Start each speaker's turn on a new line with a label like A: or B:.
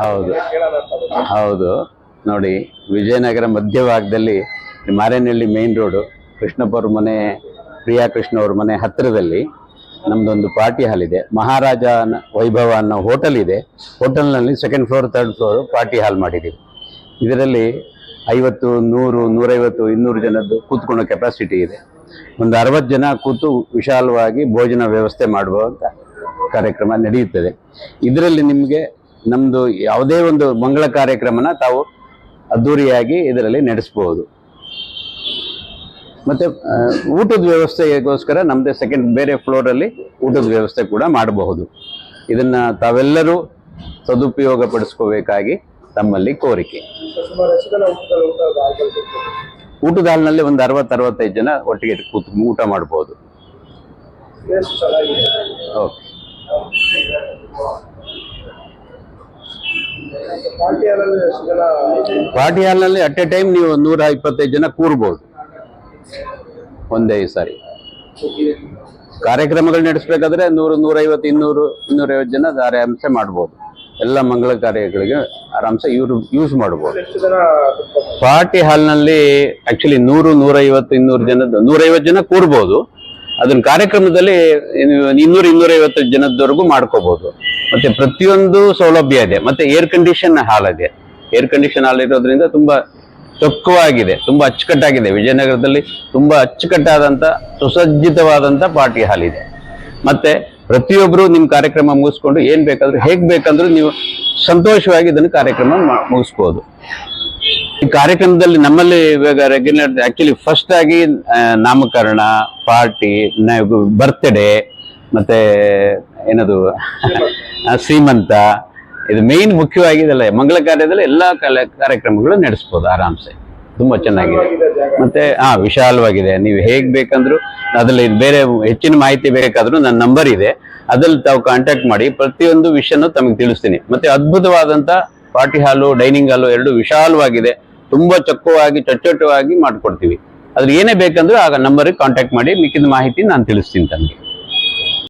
A: ಹೌದು. ಹೌದು. ನೋಡಿ ವಿಜಯನಗರ ಮಧ್ಯಭಾಗದಲ್ಲಿ ಮಾರೇನಹಳ್ಳಿ ಮೇನ್ ರೋಡು ಕೃಷ್ಣಪ್ಪ ಅವ್ರ ಮನೆ ಪ್ರಿಯಾ ಕೃಷ್ಣ ಅವ್ರ ಮನೆ ಹತ್ತಿರದಲ್ಲಿ ನಮ್ದೊಂದು ಪಾರ್ಟಿ ಹಾಲ್ ಇದೆ. ಮಹಾರಾಜ ವೈಭವ ಅನ್ನೋ ಹೋಟೆಲ್ ಇದೆ. ಹೋಟೆಲ್ನಲ್ಲಿ second floor third floor party hall ಮಾಡಿದ್ದೀವಿ. ಇದರಲ್ಲಿ ಐವತ್ತು ನೂರು ನೂರೈವತ್ತು ಇನ್ನೂರು ಜನದ್ದು ಕೂತ್ಕೊಳ್ಳೋ ಕೆಪಾಸಿಟಿ ಇದೆ. ಒಂದು ಅರವತ್ತು ಜನ ಕೂತು ವಿಶಾಲವಾಗಿ ಭೋಜನ ವ್ಯವಸ್ಥೆ ಮಾಡುವಂಥ ಕಾರ್ಯಕ್ರಮ ನಡೆಯುತ್ತದೆ. ಇದರಲ್ಲಿ ನಿಮಗೆ ನಮ್ಮದು ಯಾವುದೇ ಒಂದು ಮಂಗಳ ಕಾರ್ಯಕ್ರಮನ ತಾವು ಅದ್ದೂರಿಯಾಗಿ ಇದರಲ್ಲಿ ನಡೆಸ್ಬೋದು. ಮತ್ತು ಊಟದ ವ್ಯವಸ್ಥೆಗೋಸ್ಕರ ನಮ್ಮದೇ ಸೆಕೆಂಡ್ ಬೇರೆ ಫ್ಲೋರಲ್ಲಿ ಊಟದ ವ್ಯವಸ್ಥೆ ಕೂಡ ಮಾಡಬಹುದು. ಇದನ್ನು ತಾವೆಲ್ಲರೂ ಸದುಪಯೋಗ ಪಡಿಸ್ಕೋಬೇಕಾಗಿ ತಮ್ಮಲ್ಲಿ ಕೋರಿಕೆ.
B: ಊಟದ?
A: ಹಾಲ್ನಲ್ಲಿ ಒಂದು ಅರವತ್ತು, ಅರವತ್ತೈದು ಜನ ಒಟ್ಟಿಗೆ ಕೂತ್ ಊಟ ಮಾಡ್ಬೋದು. ಓಕೆ.
B: ಪಾರ್ಟಿ
A: ಹಾಲ್ನಲ್ಲಿ ಅಟ್ ಎ ಟೈಮ್ ನೀವು ನೂರ ಇಪ್ಪತ್ತೈದು ಜನ ಕೂರ್ಬೋದು. ಒಂದೇ ಸಾರಿ. ಕಾರ್ಯಕ್ರಮಗಳು ನಡೆಸಬೇಕಾದ್ರೆ ನೂರು, ನೂರೈವತ್ತು, ಇನ್ನೂರು, ಇನ್ನೂರೈವತ್ತು ಜನ ಆರಾಮ್ಸೆ ಮಾಡ್ಬೋದು. ಎಲ್ಲ ಮಂಗಳ ಕಾರ್ಯಗಳಿಗೆ ಆರಾಮ್ಸೆ ಇವರು ಯೂಸ್ ಮಾಡ್ಬೋದು.
B: ಕುತ್ಕೊತಾರೆ?
A: ಪಾರ್ಟಿ ಹಾಲ್ನಲ್ಲಿ ಆಕ್ಚುಲಿ ನೂರು ನೂರೈವತ್ತು ಇನ್ನೂರು ಜನದ ನೂರೈವತ್ತು ಜನ ಕೂರ್ಬೋದು. ಅದನ್ನ ಕಾರ್ಯಕ್ರಮದಲ್ಲಿ ಇನ್ನೂರು ಇನ್ನೂರೈವತ್ತು ಜನದವರೆಗೂ ಮಾಡ್ಕೋಬಹುದು ಮತ್ತೆ ಪ್ರತಿಯೊಂದು ಸೌಲಭ್ಯ ಇದೆ. ಮತ್ತೆ ಏರ್ ಕಂಡೀಷನ್ ಹಾಲ್ ಇದೆ. ಏರ್ ಕಂಡೀಷನ್ ಹಾಲ್ ಇರೋದ್ರಿಂದ ತುಂಬಾ ಚೊಕ್ಕವಾಗಿದೆ ತುಂಬಾ ಅಚ್ಚುಕಟ್ಟಾಗಿದೆ. ವಿಜಯನಗರದಲ್ಲಿ ತುಂಬಾ ಅಚ್ಚುಕಟ್ಟಾದಂತ ಸುಸಜ್ಜಿತವಾದಂತ ಪಾರ್ಟಿ ಹಾಲ್ ಇದೆ. ಮತ್ತೆ ಪ್ರತಿಯೊಬ್ಬರು ನಿಮ್ಮ ಕಾರ್ಯಕ್ರಮ ಮುಗಿಸ್ಕೊಂಡು ಏನು ಬೇಕಾದರೂ, ಹೇಗೆ ಬೇಕಂದ್ರೂ ನೀವು ಸಂತೋಷವಾಗಿ ಇದನ್ನು ಕಾರ್ಯಕ್ರಮ ಮುಗಿಸ್ಬೋದು. ಈ ಕಾರ್ಯಕ್ರಮದಲ್ಲಿ ನಮ್ಮಲ್ಲಿ ಇವಾಗ ರೆಗ್ಯುಲರ್ ಆಕ್ಚುಲಿ ಫಸ್ಟ್ ಆಗಿ ನಾಮಕರಣ ಪಾರ್ಟಿ ಬರ್ತ್ಡೇ ಮತ್ತೆ ಏನದು ಶ್ರೀಮಂತ, ಇದು ಮೇನ್ ಮುಖ್ಯವಾಗಿ ಇದೆಲ್ಲ, ಮಂಗಳ ಕಾರ್ಯದಲ್ಲಿ ಎಲ್ಲ ಕಾರ್ಯಕ್ರಮಗಳು ನಡೆಸ್ಬೋದು ಆರಾಮ್ಸೆ. ತುಂಬಾ ಚೆನ್ನಾಗಿದೆ. ಮತ್ತೆ ಹಾ ವಿಶಾಲವಾಗಿದೆ. ನೀವು ಹೇಗೆ ಬೇಕಂದ್ರು ಅದ್ರಲ್ಲಿ ಬೇರೆ ಹೆಚ್ಚಿನ ಮಾಹಿತಿ ಬೇಕಾದರೂ ನನ್ನ ನಂಬರ್ ಇದೆ. ಅದ್ರಲ್ಲಿ ತಾವು ಕಾಂಟ್ಯಾಕ್ಟ್ ಮಾಡಿ, ಪ್ರತಿಯೊಂದು ವಿಷಯನೂ ತಮಗೆ ತಿಳಿಸ್ತೀನಿ. ಮತ್ತೆ ಅದ್ಭುತವಾದಂತ ಪಾರ್ಟಿ ಹಾಲು ಡೈನಿಂಗ್ ಹಾಲು ಎರಡು ವಿಶಾಲವಾಗಿದೆ. ತುಂಬಾ ಚೊಕ್ಕವಾಗಿ, ಚೊಚ್ಚೊಟ್ಟವಾಗಿ ಮಾಡ್ಕೊಡ್ತೀವಿ. ಅದ್ರ ಏನೇ ಬೇಕಂದ್ರೂ ಆಗ ನಂಬರ್ ಕಾಂಟ್ಯಾಕ್ಟ್ ಮಾಡಿ, ಮಿಕ್ಕಿದ ಮಾಹಿತಿ ನಾನು ತಿಳಿಸ್ತೀನಿ ತಮಗೆ.